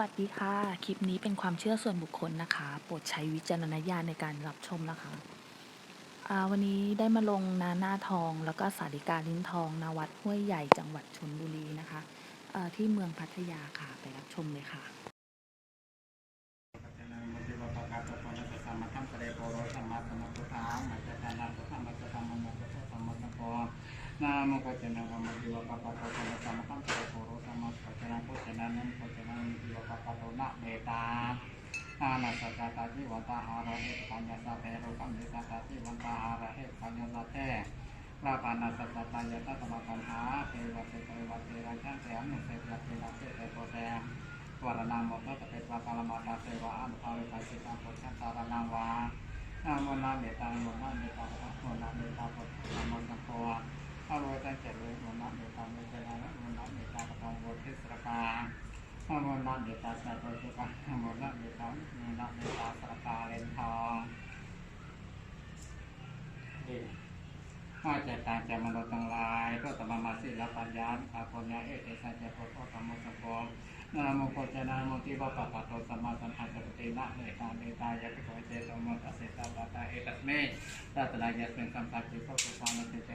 วัสดีค่ะ คลิปนี้เป็นความเชื่อส่วนบุคคลนะคะ โปรดใช้วิจารณญาณในการรับชมนะคะอ่าวันนี้ได้มาลงนาหน้าทอง แล้วก็สาริกาลิ้นทองนาวัดห้วยใหญ่จังหวัดชลบุรีนะคะเอ่อที่เมืองพัทยาค่ะ ไปรับชมเลยค่ะปัจจนามุติวปกาตปนัสสะมัทัมสะเรโปโรสัมมาสัมพุทธามัจจตานาพุทธมัจจตามัมมะพุทธสัมมาสัมโพนามุปัจจนามุติวปกาตปนัสสะมัทัมส นะเมตาอานาสกาตาจิวตาอาระเหตุปัญญาสะเพโรกัมเมิสาตาจิวันตาอาระเหตุปัญญาสะเทพระปานาสัจตายะตัตมะปัญหาเทวะเทวะเตระชันเตอนุเสยะเทนะเสเตโตเตวรณามโมตเตปะกาลมาตาเสวะอันภาวิปัสสิตังพุทธัสสารนังวาอามนาเมตังโมนาเมตังพระโมนาเมตังพุทธัมมังสังโฆอารวยตังเจริญโมนาเมตังเมตนาโมนาเมตังปะโมทิสระกา โมนาเมตังสัตว์สุขังโมนาเมตังโมนาเมตังสรกาเลนทองดีข้าจะตางจะมโนตังลายก็ตมมาสิลปัญญาอาปุญญาเอเตสัจจะพุทธธรรมสังโฆ นะโมโคจนาโมติวะปะปะโตสัมมาสัมพุทธัสสะนะเมตตาเมตตายะปิโกเจโตโมตัสสะตาตาตาเอตัสเมตัตตะยะเป็นสัมปัตติโสตุปานะเตเต